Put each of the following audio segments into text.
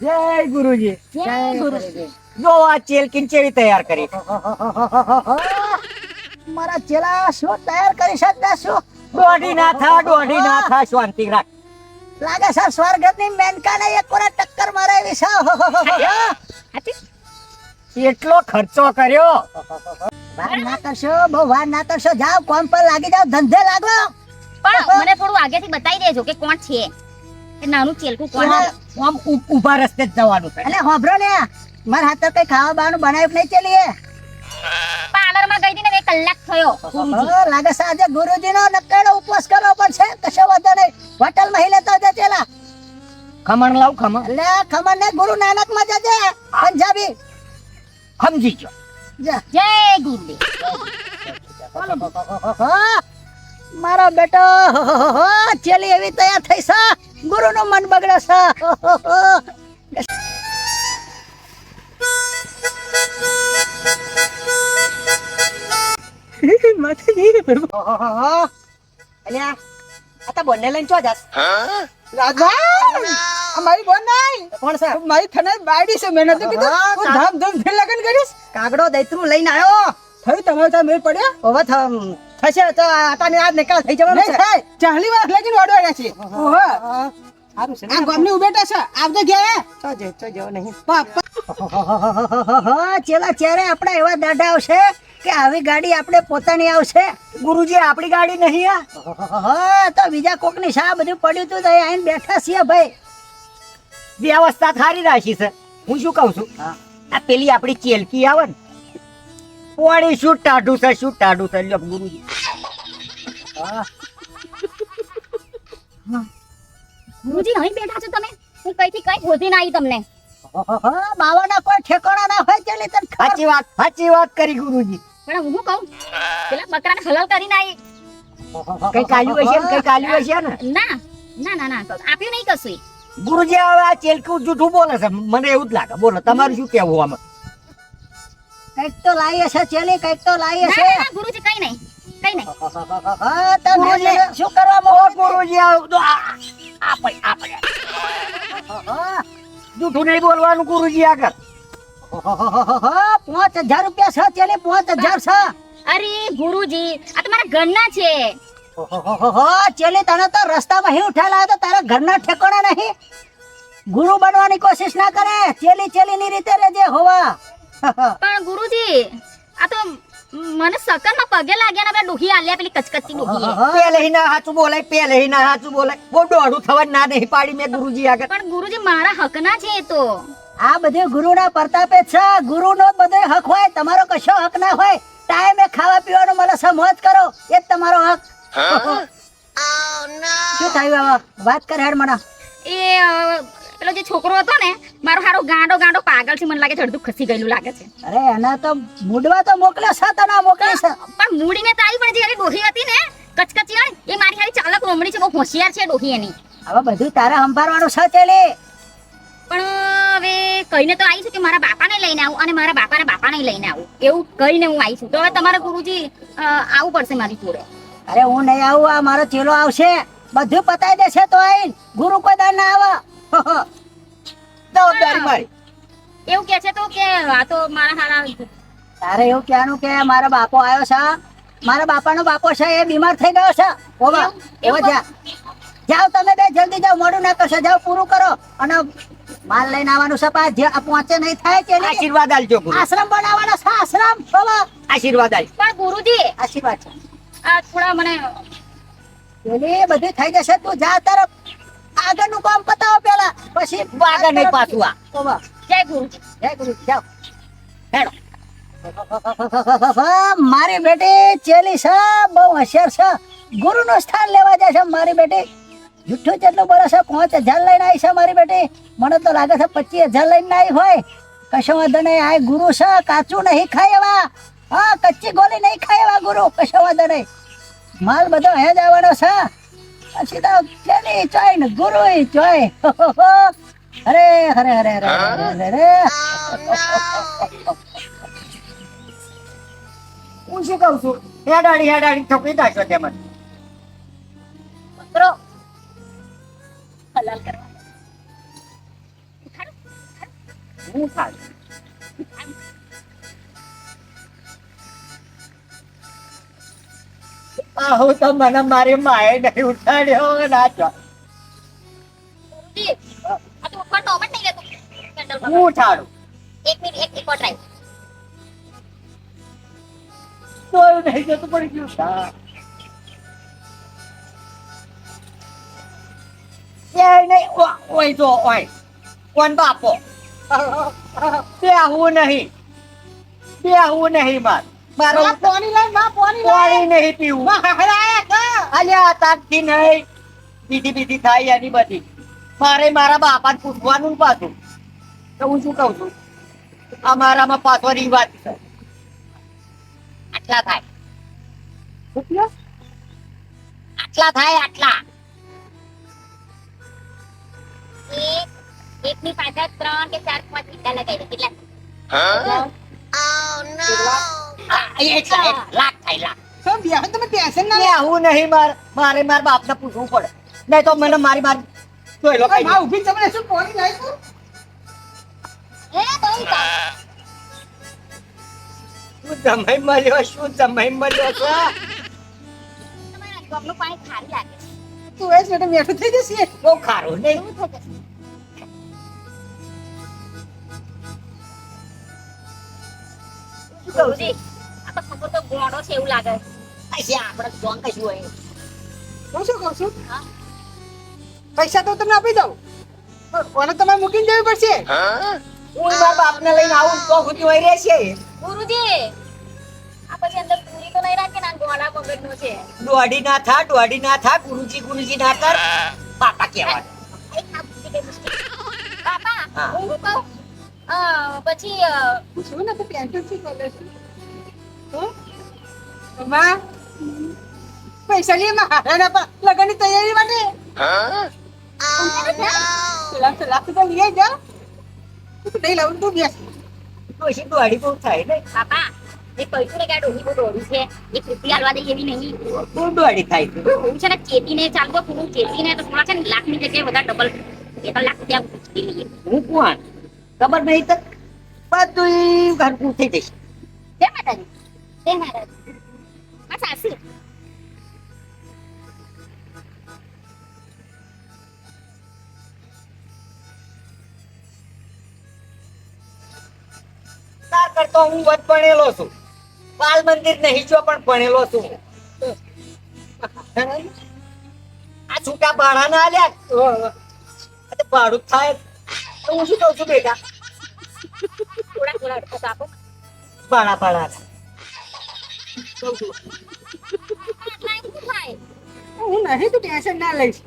જય ગુરુજી. જય ગુરુજી. જો આ ચેલકીન ચેવી તૈયાર કરી. મારા ચેલા શું તૈયાર કરી શકતા શું? દોઢી ના થા દોઢી ના થા શાંતિ રાખ. લાગે છે સ્વર્ગની મેનકાને એક કોરા ટક્કર મારે એવી છે એટલો ખર્ચો કર્યો. વાર ના કરશો બહુ વાર ના કરશો. જાવ કોમ પર લાગી જાવ ધંધે લાગો. પણ મને થોડું આગેથી બતાવી દેજો કે કોણ છે? એ નાનું ચેલકું કોણ કોણ? આમ ઊભા રસ્તે જ જવાનું છે. એટલે હોભરો ને મારા હાથે કઈ ખાવા બાવાનું બનાવ્યું નહીં ચલીએ? પાર્લરમાં ગઈ હતી ને બે કલાક થયો. લાગે છે આજે ગુરુજી નો નક્કાનો ઉપવાસ કરવો પડશે. કશો વાંધો નહીં. હોટલમાં હિલે તો ચેલા. ખમણ લાવ ખમણ. એટલે ખમણ ને ગુરુ નાનકમાં જજે. પંજાબી. સમજી જો. જય ગુરુદેવ. મારો બેટો ચેલી એવી તૈયાર થઈ છે. ગુરુ નું મન બગડે છે. અલ્યા આ તો બંને લઈને ચો જાસ? રાજા અમારી બોન નહીં. કોણ છે? મારી થનાર બાયડી છે મેં નતું કીધું. ફેર લગન કરીશ? કાગડો દૈત્રુ લઈને આવ્યો? થયું તમારે ત્યાં મેળ પડ્યો? હવે થ- થશે તો આતાની આજ નિકાલ થઈ જવાનો છે. ચાલી વાર લગીને ઓડવાડ્યા છે ઓહો. સારું છે. આ ગામની ઉબેટા છે. આવજો ગયા ચો જે નહીં. પાપા ચેલા ચેરે આપણા એવા દાડા આવશે કે આવી ગાડી આપણે પોતાની આવશે. ગુરુજી આપણી ગાડી નહીં આ. હા તો બીજા કોકની શા બધું પડ્યું તું તો અહીં આવીને બેઠા છીએ ભાઈ. વ્યવસ્થા સારી રાખી છે. હું શું કહું છું? આ પેલી આપણી ચેલકી આવે ને પોણી શું ટાઢું છે શું ટાઢું છે લ્યો ગુરુજી. ગુરુજી અહીં બેઠા છો તમે? હું કઈથી કઈ ગોતીને આવી તમને. બાવાના કોઈ ઠેકાણા ના હોય ચેલી તને સાચી વાત સાચી વાત કરી ગુરુજી. પણ હું કહું? પેલા બકરાને હલાલ કરી આવી કઈ કાલ્યું હશે ને કઈ કાલ્યું હશે ને? ના ના ના ના આપ્યું નહીં કશું. ગુરુજી હવે આ ચેલકું જૂઠું બોલે છે. મને એવું જ લાગે. બોલો તમારું શું કેવું આમાં? કંઈક તો લાવી હશે ચેલી કંઈક તો લાવી હશે ગુરુજી કઈ નહીં કઈ શું કરવા ગુરુજી. જૂઠું બોલવાનું ગુરુજી આગળ પાંચ હજાર રૂપિયા છે ચેલી પાંચ હજાર છે અરે ગુરુજી આ તમારા ઘરના છે ચેલી તને તો રસ્તામાં હી ઉઠાયેલા તો તારા ઘરના ઠેકાણા નહીં ગુરુ બનવાની કોશિશ ના કરે ચેલી ચેલી ની રીતે રેજે હોવા પણ ગુરુજી આ તો મને સકરમાં પગે લાગ્યા ને ડોહી આલ્યા પેલી કચકચી ડોહી. પેલે હિ. ના હાચું બોલે પેલે હિ ના હાચું બોલે બહુ દોઢું થવા ના નહીં પાડી મેં ગુરુજી આગળ. પણ ગુરુજી મારા હકના છે તો. આ બધે ગુરુના પ્રતાપે છે. ગુરુનો નો બધો હક હોય તમારો કશો હક ના હોય. ટાઈમે ખાવા પીવાનો મને સમજ કરો. એ જ તમારો હક. શું થયું વાત કર હેડ મને. એ પેલો જે છોકરો હતો ને મારો હારો ગાંડો ગાંડો પાગલ છે મને લાગે છે અડધું ખસી ગયેલું લાગે છે. અરે એના તો મૂડવા તો મોકલ્યો છે તને મોકલે છે. પણ મૂડીને તો આવી પણ જે ડોહી હતી ને કચકચી હોય એ મારી હારી ચાલક રોમડી છે બહુ હોશિયાર છે ડોહી એની. હવે બધું તારા સંભાળવાનું છે ચેલી? પણ હવે કહીને તો આવી છું કે મારા બાપાને લઈને આવું અને મારા બાપાના બાપાને લઈને આવું. એવું કહીને હું આવી છું. તો હવે તમારા ગુરુજી આવું પડશે મારી જોડે. અરે હું નહીં આવું આ મારો ચેલો આવશે. બધું પતાવી દેશે તો આઈન ગુરુ કોઈ ના આવે. જવાબદારી મારી એવું કે છે તો કે આ તો મારા હારા તારે એવું કહેવાનું કે મારા બાપો આવ્યો છે મારા બાપાનો બાપો છે એ બીમાર થઈ ગયો છે. ઓવા એવું? જા. જાઓ તમે બે જલ્દી જાઓ મોડું ના કરશો જાઓ પૂરું કરો. અને માલ લઈને આવવાનું છે પા જે પહોંચે નહીં થાય કે નહીં. આશીર્વાદ આલજો ગુરુ. આશ્રમ બનાવવાનો છે આશ્રમ. ઓવા આશીર્વાદ આલ પણ ગુરુજી આશીર્વાદ છે. આ થોડા મને એટલે બધું થઈ જશે તું જા તરફ. આગળનું કામ પતાવો પેલા પછી આગળ નહીં પાછું આ. જય ગુરુ જય ગુરુ જાઓ. હેડો. મારી બેટી ચેલી છે બહુ હોશિયાર છે. ગુરુ નું સ્થાન લેવા જાય છે મારી બેટી. જુઠ્ઠું જેટલું બોલે છે પાંચ હજાર લઈને આવી છે મારી બેટી. મને તો લાગે છે પચીસ હજાર લઈને આવી હોય. કશો વાંધો નહીં આ ગુરુ છે કાચું નહીં ખાય એવા. હા કચ્ચી ગોલી નહીં ખાય એવા ગુરુ કશો વાંધો નહીં. માલ બધો હે જ આવવાનો છે. પછી તો ચેલી ચોય ને ગુરુ ચોય. અરે હરે હરે હરે અરે અરે હું શું કહું છું? હેડાડી હેડાડી ઠોકી દાશો તેમ. પકડો હલાલ કરવા હું ખાધું આહો તો મને મારી માએ નહીં ઉઠાડ્યો ના ચો ગુરુજી, આ તો ઉપર ટોમેટ નહીં લેતું. કેન્ડલ હું ઉઠાડું એક મિનિટ, એક- એક ટ્રાય. તો નહીં જતું પડી ગયું હા. એ નહીં ઓય જો ઓય કોણ બાપો બેહવું નહીં બેહવું નહીં માર મારો પાણી લાયમાં પાણી લાય પાણી નહીં પીવું. માં હરાયા કા અલ્યા તારથી નહીં. બીજી બીજી થાય એની બધી. મારે મારા બાપાને પૂછવાનું પાછું. તો હું શું કહું છું? અમારામાં પાછો રિવાજ છે. આટલા થાય. આટલા થાય આટલા. એક પાછળ ત્રણ કે ચાર પાંચ ઈંડા લગાવી દે. કેટલા? એક લાખ થાય લાખ સર બિયાહ તમે ટેન્શન ના એ આવું નહીં માર મારે મારા બાપને પૂછવું પડે. નહીં તો મને મારી મારી માં ઊભી તમને શું પાણી તું એ તો. જમાઈ મળ્યો શું જમાઈ મળ્યો છો? તમારા ગમનું પાણી ખારું લાગે. તું એ જ મેઠું થઈ જશે. બહુ ખારું નહીં. થઈ જશે. આ તો ખબર તો ગોળો છે એવું લાગે. પછી આપણે જોન કશું હોય? હું શું કહું છું? પૈસા તો તમને આપી દઉં. પણ કોને તમારે મૂકીને જવી પડશે. હું મારા બાપને લઈને આવું તો સુધી હોય રહેશે ગુરુજી આ પછી અંદર પૂરી તો નહીં રાખે ને ગોળા મગજનો છે. દોડી ના થા દોડી ના થા ગુરુજી ગુરુજી ના કર. બાપા કહેવાનું. બાપા હું. કહું પછી પૂછવું ને તો છે? હો? માં પૈસા લઈએ માં હારા પણ તૈયારી માટે? લાખ લાખ રૂપિયા લઈ જા તું નહીં લાવું તું બેસ. પછી દોડી બહુ થાય ને. એ કહ્યું ને કે બહુ દોડી છે? એક રૂપિયા હાલવા દે એવી નહીં. બહુ દોડી થાય છે. હું છે ને ચેતીને ચાલતો પૂરું ચેતીને તો થોડા છે ને લાખની જગ્યાએ વધારે ડબલ એક લાખ રૂપિયા હું કોણ? ખબર નહીં તો બધું ઘરકું થઈ જશે. જય માતાજી. જય મહારાજ આ સાસુ કરતો હું વધ ભણેલો છું. બાલ મંદિર નહીં જો પણ ભણેલો છું. આ છૂટા ભાડા ના આલ્યા તો ભાડું થાય. તો હું શું કઉ છું બેટા? થોડા થોડા આપો. ભાડા ભાડા હું નહીં તું ટેન્શન ના લઈશ.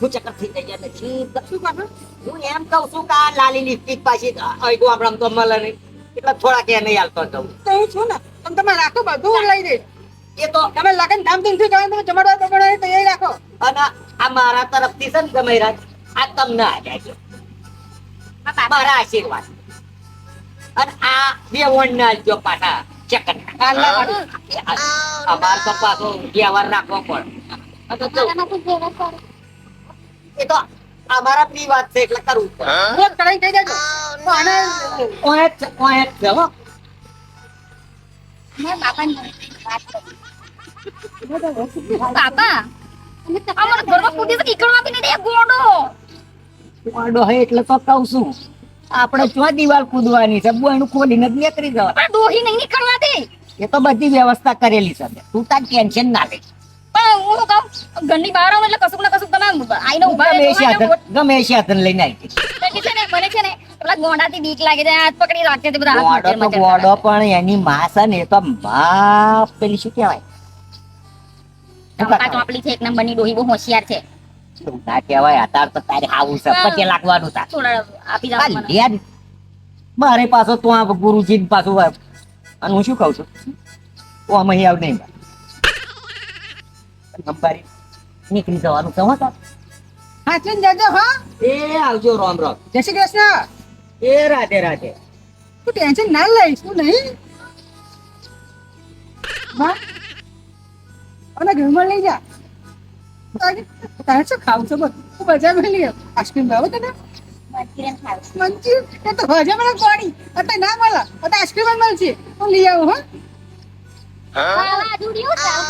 હું ચક્કર થઈ ગયા નથી શું કહો હું એમ કહું છું કે આ લાલીની પીક પાછી અડધું આપણે તો મળે નહીં. એટલે થોડા કે નહીં હાલતો જવું તો હું છું ને. તમે તમારે રાખો બધું લઈ દઈશ. એ તો તમે લગન ધામધૂમથી કરો તમે જમાડવા બગડવાની તૈયારી રાખો. અને આ મારા તરફથી છે ને ગમેરાજ આ તમને આ જાય મારા આશીર્વાદ. અને આ બે વણના જો પાછા ચકન અમાર તો પાછો વ્યવહાર રાખવો પડે. જેવા. એ તો અમારા પ્રી વાત છે એટલે કરવું પડે. હું? કરાઈ કહી દેજો તો આને ઓય જ છે, ઓય જ મેં બાપાની વાત કરી. બાપા? અમારા ઘરમાં કૂદી તો નીકળવા બી નહીં દે ગોડો. વાંડો હે એટલે તો કહું છું. આપણે ચો દિવાલ કૂદવાની છે? બોયનું ખોલીને જ નીકળી જવા. પણ ડોહી નહીં નીકળવા દે. એ તો બધી વ્યવસ્થા કરેલી છે તું તાર ટેન્શન ના લે. પણ હું કહું? ઘરની બહાર આવું એટલે કશું ને તમે આઈને ઊભા રહેજો, ગમે એ સાધન લઈને આવી એટલે છે ને મને છે ને પેલા ગોંડાથી બીક લાગે છે હાથ પકડી રાખે છે બધા હાથ તો મચર પણ એની માં છે ને એ તો માં પેલી શું કહેવાય? ચોપડી છે એક નંબરની ડોહી બહુ હોશિયાર છે. ના કહેવાય અત્યારે તો તારે હાવું છે પછી લાગવાનું તાર. આપી આ. મારે પાછો તો ગુરુજી પાછું અને હું શું કહું છું? ઓ આમ અહીં આવ નહીં નંબારી નીકળી જવાનું છે હો તાર. હાચવીને જજો હા. એ આવજો રામ રામ. જય શ્રી કૃષ્ણ. એ રાધે રાધે. તું ટેન્શન ના લઈશ તું નહીં. અને ઘરમાં લઈ જા. તારે તારે શું ખાવું છે? બોલ હું બજારમાં લઈ આવું. આઈસ્ક્રીમ ભાવે તને. મંચુરિયન એ તો ભાજા મળે કોણી અત્યારે ના મળે. અત્યારે આઈસ્ક્રીમ જ મળશે. હું લઈ આવું હા. ખાવા દુડિયો ખાવ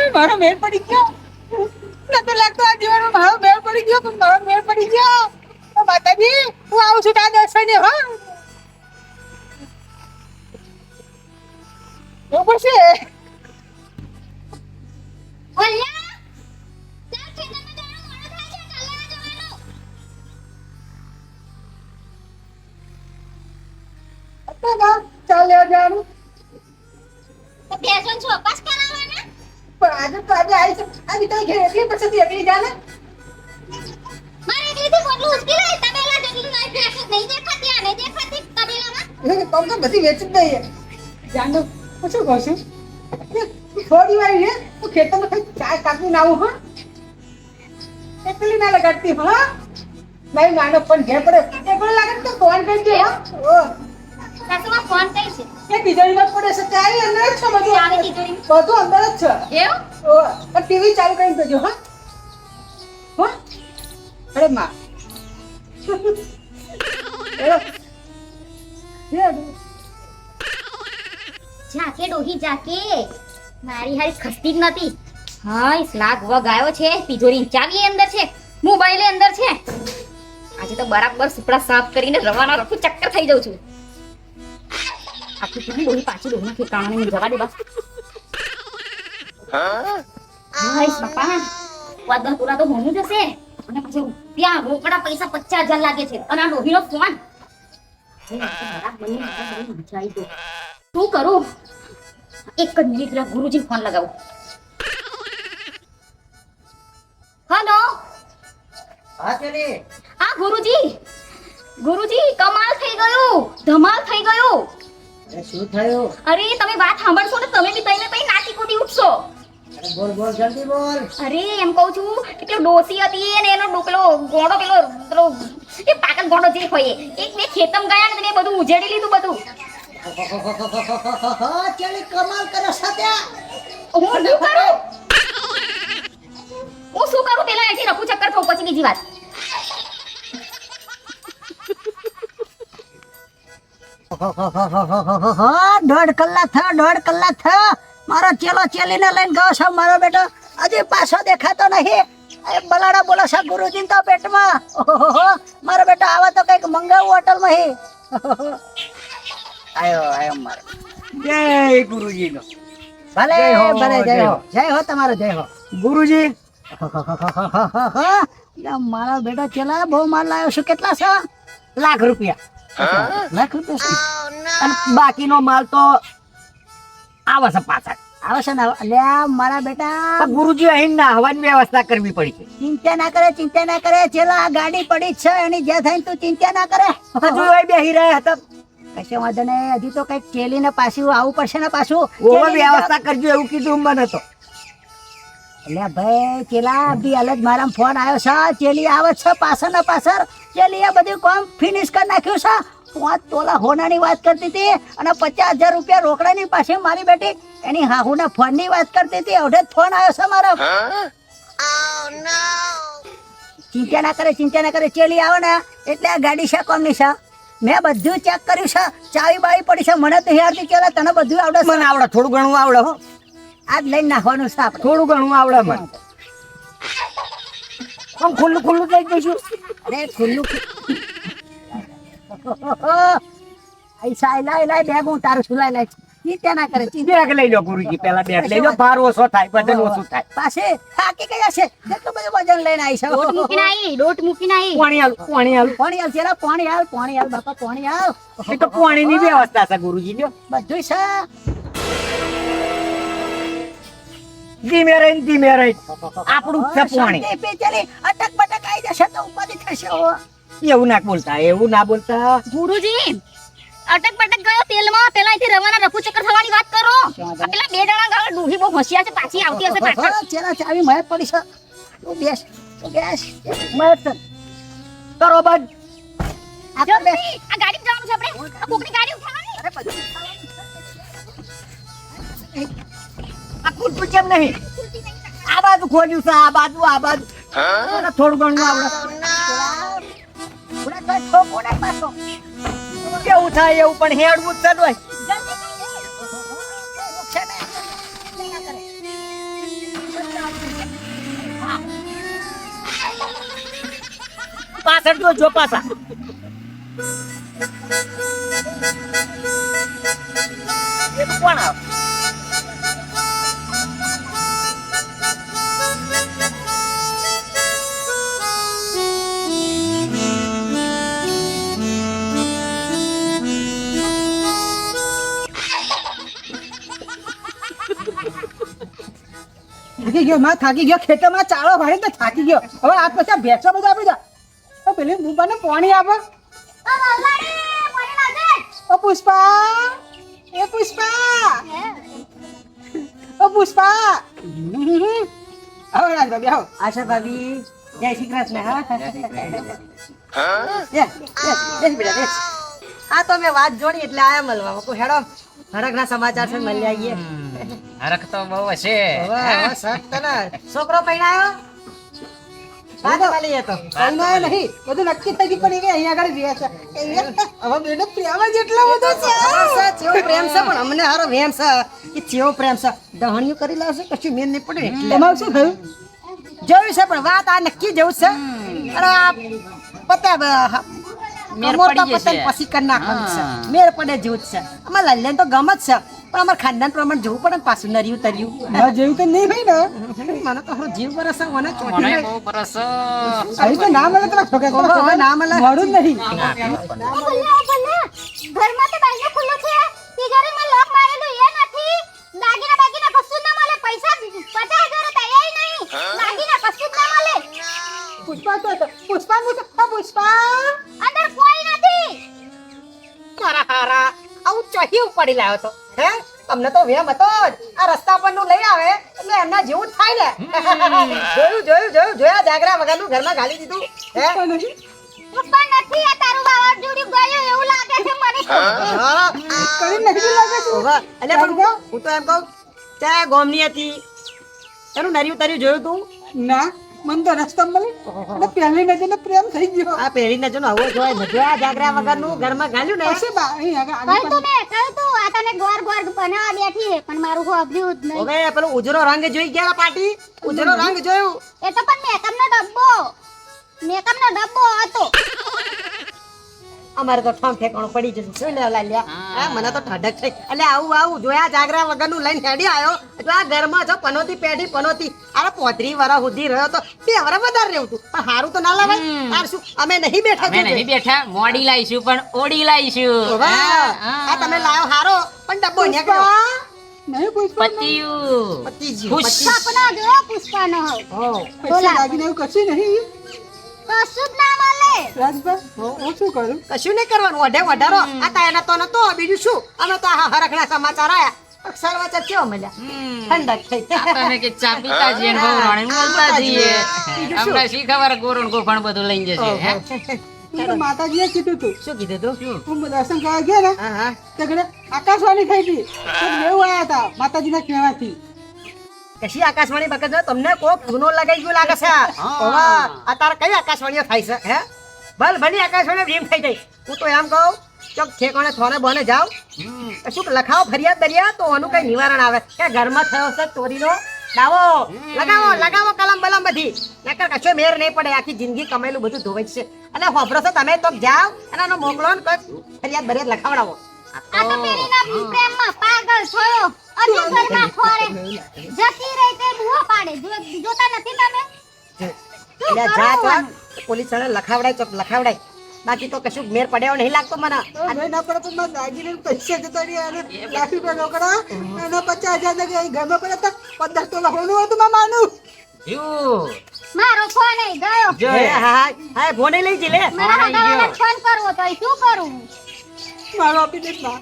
એ મારો મેળ પડી ગયો. નતો લાગતો આ જીવનમાં મારો મેળ પડી ગયો પણ મારો મેળ પડી ગયો. ઓ માતાજી હું આવું છું તારા દર્શને હા. એવું છે ઓલ્યા ચાલ મોડું થાય છે બસ કરાવવાના? પણ આજે તો આજે આવી છે. આજે તો ઘેર એટલે પછી એકલી જા ને. મારે એકલીથી મોટલું ઉચકી લે તબેલા જેટલું નહીં બેસ નહીં દેખાતી આ દેખાતી તબેલામાં એ કમ તો બધી વેચી જ દઈએ. જાનો હું શું કહું છું? કે થોડી વાર રે હું ખેતરમાં કઈ ચા કાપી ના આવું હા. એકલી ના લગાડતી હા. મારી નાનો પણ ઘેર પડે. એકલો લાગે ને તો ફોન કરી દે હા. સાસુમાં ફોન કઈ છે? એ તિજોરીમાં પડે છે ચાય અંદર જ છે બધું ચાવી તિજોરી? બધું અંદર જ છે. એવું? ઓ. પણ ટીવી ચાલુ કરી દેજો હા. હો. અરે માં. હે જાકે ડોહી જાકે મારી હારી ખસતી જ નથી હાય સ્લાગ વગાયો છે તિજોરી ચાવી અંદર છે, મોબાઈલ અંદર છે. આજે તો બરાબર સુપડા સાફ કરીને રવાના રખું, ચક્કર થઈ જાઉં છું. આખી કેવી ડોહી પાછી ડોહી ઠેકાણે નહીં જવા દે બસ હાય બાપા વાદન પૂરા તો હોનું જશે અને પછી રૂપિયા, રોકડા, પૈસા પચાસ હજાર લાગે છે. અને આ ડોહીનો ફોન. શું કરું? એક જ મિનિટ ગુરુજી ફોન લગાવું. હેલો? હા ચલી આ ગુરુજી. ગુરુજી કમાલ થઈ ગયું. ધમાલ થઈ ગયું. અરે શું થયું? અરે તમે વાત સાંભળશો ને તમે બી તઈને તઈ નાચી કૂદી ઉઠશો. અરે બોલ બોલ જલ્દી બોલ. અરે એમ કહું છું કે પેલો ડોસી હતી ને એનો ડોકલો ગોડો પેલો પેલો એ પાકલ ગોડો જે હોય એ. એક બે ખેતમ ગયા ને બધું ઉજેડી લીધું બધું. ચલી કમાલ કરો સત્યા હું શું કરું? હું શું કરું? પેલા એથી રફુ ચક્કર ખાઉં પછી બીજી વાત. દોઢ કલાક થયો દોઢ કલાક થયો. મારો ચેલો ચેલીને લઈને ગયો છે મારો બેટો. હજી પાછો દેખાતો નહીં. એ બલાડા બોલો છે ગુરુજી તો પેટમાં. મારો બેટો આવે તો કંઈક મંગાવું હોટલમાં હી. આયો આયો મારો. જય ગુરુજી નો ભલે ભલે જય જય હો. જય હો તમારો જય હો. ગુરુજી. મારા બેટા ચલા બહુ માલ લાવ્યો છું કેટલા છે? લાખ રૂપિયા. લાખ રૂપિયા અને બાકીનો માલ તો આવે છે પાછળ. આવે છે ને અલ્યા મારા બેટા. ગુરુજી અહીં નાહવાની વ્યવસ્થા કરવી પડી છે. ચિંતા ના કરે ચિંતા ના કરે. ચેલા આ ગાડી પડી જ છે એની જે થાય તું ચિંતા ના કરે. હજુ બેહી રહ્યા હતા. કશો વાંધો નહીં. હજી તો કંઈક ચેલીને પાછું આવવું પડશે ને પાછું. ઓવર વ્યવસ્થા કરજો એવું કીધું મને તો. એટલે ભાઈ ચેલા બી હાલ જ મારા ફોન આવ્યો છે. ચેલી આવે છે પાછળ ને પાછળ. ચેલી એ બધું કામ ફિનિશ કરી નાખ્યું છે. પાંચ તોલા હોનાની વાત કરતી હતી અને પચાસ હજાર રૂપિયા રોકડાની પાસે મારી બેટી. એની હાહુના ફોનની વાત કરતી હતી. અવઢે જ ફોન આવ્યો છે મારો. ચિંતા ના કરે ચિંતા ના કરે. ચેલી આવે ને એટલે આ ગાડી છે કોમની છે? મેં બધું ચેક કર્યું છે. ચાવી બાવી પડી છે. મને તો હેરતી ચેલા તને બધું આવડે છે? મને આવડે થોડું ઘણું આવડે હો. આજ લઈને નાખવાનું છે આપણે. થોડું ઘણું આવડે મને. આમ ખુલ્લું ખુલ્લું થઈ જઈશું અરે ખુલ્લું પૈસા લાય લાય બેગ હું તારું છું લાય લાય. ચિંતા ના કરે બેગ લઈ લો ગુરુજી પેલા બેગ લઈ લો. ભાર ઓછો થાય વજન ઓછું થાય. પાસે થાકી ગયા છે. કેટલું લઈને આવી છે? ડોટ મૂકીને આવી ડોટ મૂકીને આવી પાણી આલ પાણી આલ. પાણી આલ ચેલા પાણી આલ પાણી આલ બાપા પાણી આલ. એ તો પાણીની વ્યવસ્થા છે ગુરુજી લ્યો બધું છે. ધીમે રહીને ધીમે રહીને. આપણું છે પાણી. પી અટક બટક આવી જશે તો ઉપાધિ થશે. એવું ના બોલતા એવું ના બોલતા. ગુરુજી અટક બટક ગયો તેલમાં પેલા અહીંથી રવાના રફુ ચક્કર થવાની વાત કરો. પેલા બે જણા ગાળ ડૂહી બહુ હોશિયાર છે પાછી આવતી હશે પાછળ. ચેલા ચાવી મહેર પડી છે. તું બેસ બેસ કરો આ નહીં, આ ગાડી જવાનું છે આપણે. આ કોકની ગાડી ઉઠાવવાની. આ ખુરતું કેમ નહીં? આ બાજુ ખોલ્યું છે આ બાજુ આ બાજુ. થોડું ઘણું આવડે કેવું થાય એવું પણ હેડવું જ છે પાછળ જો જો પાછા. તો કોણ આવે? થાકી ગયો, માં થાકી ગયો, ખેતરમાં ચાળો ભાડે તો થાકી ગયો. હવે આ પછી ભેંસો બધા આપી દા. તો પેલી બુબાને પાણી આપે. ઓ પુષ્પા એ પુષ્પા. ઓ પુષ્પા. આવો રાજભાભી આવો. આશા ભાભી જય શ્રી કૃષ્ણ હા. બેસ, બેસ, બેસ બેટા બેસ આ તો મેં વાત જોડી એટલે આયા મળવા કોઈ હેડો હરખના સમાચાર છે મળી આવીએ. તો બહુ હશે. છોકરો પૈણાયો? નહીં બધું નક્કી થઈ ગયું પણ એ અહીંયા આગળ રહ્યા છે. હવે બેટો પ્રેમ જ એટલો બધો છે. ચેવો પ્રેમ છે. પણ અમને હારો પ્રેમ છે કે ચેવો પ્રેમ છે. દહણિયું કરી લાવશે કશું મેન નહીં પડે. એમાં શું થયું? જોયું છે પણ વાત આ નક્કી જેવું છે. અને આ પત્યા મેર પડી જશે. પછી કરી નાખવાનું છે. મેર પડે જેવું જ છે. અમાર લાલ્યાને તો ગમ જ છે. પણ અમાર ખાનદાન પ્રમાણે જવું પડે ને પાછું નર્યું તર્યું. ના જેવું તો નહીં ભાઈ ને. મને તો હવે જીવ વરસ મને મને ચોટી બહુ પરસ આવી તો ના મળે તમારા છોકરા હવે હવે ના મળે. મળું નહીં. ઘરમાં તો બાઈને ખુલ્લું છે. તિજોરીમાં લોક મારેલું એ નથી. દાગીના બાગીના કશું ના મળે. પૈસા પચાસ તૈયારી નહીં. દાગીના કશું ના મળે. પુષ્પા તો પુષ્પા પુષ્પા ચોહી ઉપાડી લાવ્યો તો. હે? તમને તો વેમ હતો જ. આ રસ્તા પરનું લઈ આવે એટલે એમના જેવું જ થાય ને. જોયું જોયું જોયું જોયા જાગરા વગરનું ઘરમાં ગાલી દીધું. હે? પપ્પા નથી? આ તારું વાવાઝોડું ગયું એવું લાગે છે મને. હા. કરી નથી લાગે છે? ઓવા, પણ હું તો એમ કહું ચા ગોમની હતી. એનું નર્યું તર્યું જોયું તું? ના. મને તો રસ્તા મળી. અને પહેલી નજરને પ્રેમ થઈ ગયો. આ પહેરી ને જો ને આવો જોય જાગરા વગરનું ઘરમાં ગાલ્યું ને હશે બા અહીં આગળ આગળ તું મેં કહ્યું તો આ તને ગોર ગોર બનાવવા બેઠી હે પણ મારું હોભ્યું જ નહીં. હવે પેલો ઉજરો રંગ જોઈ ગયા પાટી? ઉજરો રંગ જોયું. એ તો પણ મેકઅપ નો ડબ્બો. મેકઅપ નો ડબ્બો હતો. અમારે તો ઠામ ઠેકાણું પડી જશે. શું લેવા લાલ્યા હા. મને તો ઠડક થઈ એટલે આવું આવું જોયા જાગરા વગરનું લઈને હેડી આવ્યો. જો આ ઘરમાં જો પનોતી પેઢી પનોતી. અરે પોત્રી વરા સુધી રહ્યો તો બે વરા વધારે રહેવું તું. પણ હારું તો ના લાવાય. તાર શું? અમે નહીં બેઠા અમે નહીં બેઠા. મોડી લાવીશું પણ ઓડી લાવીશું આ તમે લાયો હારો. પણ ડબ્બો નીકળ્યો નહીં પુષ્પા પતિયું. પતિજી પુષ્પા. પણ પતી સપના જો પુષ્પાનો. હોય ગયું. પૈસા લાગીને કશું નહીં? કશું જ ના મળે. રાજભા હું શું કરું કશું નહીં કરવાનું. વઢે વઢારો. આ તા તો નતો બીજું શું? અમે તો આ હરખના સમાચાર આયા. સમાચાર કેવા મળ્યા? ઠંડક થઈ. આપણને કે ચા પીતા જઈએ ને બહુ રાણી બોલતા જઈએ. અમને શી? ખબર ગોરણ ગોફણ બધું લઈને જશે હે? માતાજીએ કીધું તું. શું કીધું તું? હું દર્શન કરવા ગયા ને હા હા. આકાશવાણી થઈ હતી. માતાજી એવું આવ્યા હતા માતાજીના કહેવાથી. કશી આકાશવાણી બકત તમને કોક ગુનો લગાઈ ગયો લાગે છે? ઓવા આ તારે કઈ આકાશવાણીઓ થાય છે હે? ભલ ભલી આકાશવાણી રીમ થઈ ગઈ. હું તો એમ કહું ચોક ઠેકાણે થોને બોને જાઓ શું લખાવો ફરિયાદ દરિયા તો આનું કઈ નિવારણ આવે? કે ઘરમાં થયો છે ચોરીનો? લાવો લગાવો લગાવો કલમ બલમ બધી. નકર કશો મેર નહીં પડે આખી જિંદગી કમાયેલું બધું ધોવાય છે. અને હોભરો છો તમે તો જાઓ અને આનો મોકલો ને કોઈ ફરિયાદ બરિયાદ લખાવડાવો. આ તો પેલીના પ્રેમમાં પાગલ થયો. અન્ય ઘરમાં ફરે. જતી રહી તે બુઓ પાડે. જોતા નથી તમે? એટલે જા ચોક પોલીસવાળા લખાવડાય ચોક લખાવડાય. બાકી તો કશું મેર પડ્યો નહીં લાગતો મને. તો ના પડે તો મારા દાગીને પૈસા જતા રહ્યા અને લાખ રૂપિયા રોકડા. એનો પચાસ હજાર ને ઘરમાં પંદર તો લખવાનું હતું માનું. મારો ફોન ગયો. જો હે, હા ફોને લઈ જી લે. મારા ફોન ફોન કરવો તો શું કરું? મારો આપી દે બા.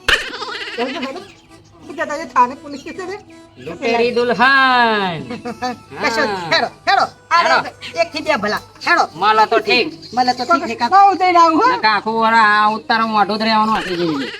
જતા રહે થાને પોલીસ સ્ટેશને લૂંટેરી દુલ્હન કશો હા. હેડો હેડો હેડો. એક થી બે ભલા હેડો માલા તો ઠીક મને તો ઠીક બહુ થઈને આવું હો વરા આ ઉતારો મોઢું રહેવાનું હતી જિંદગી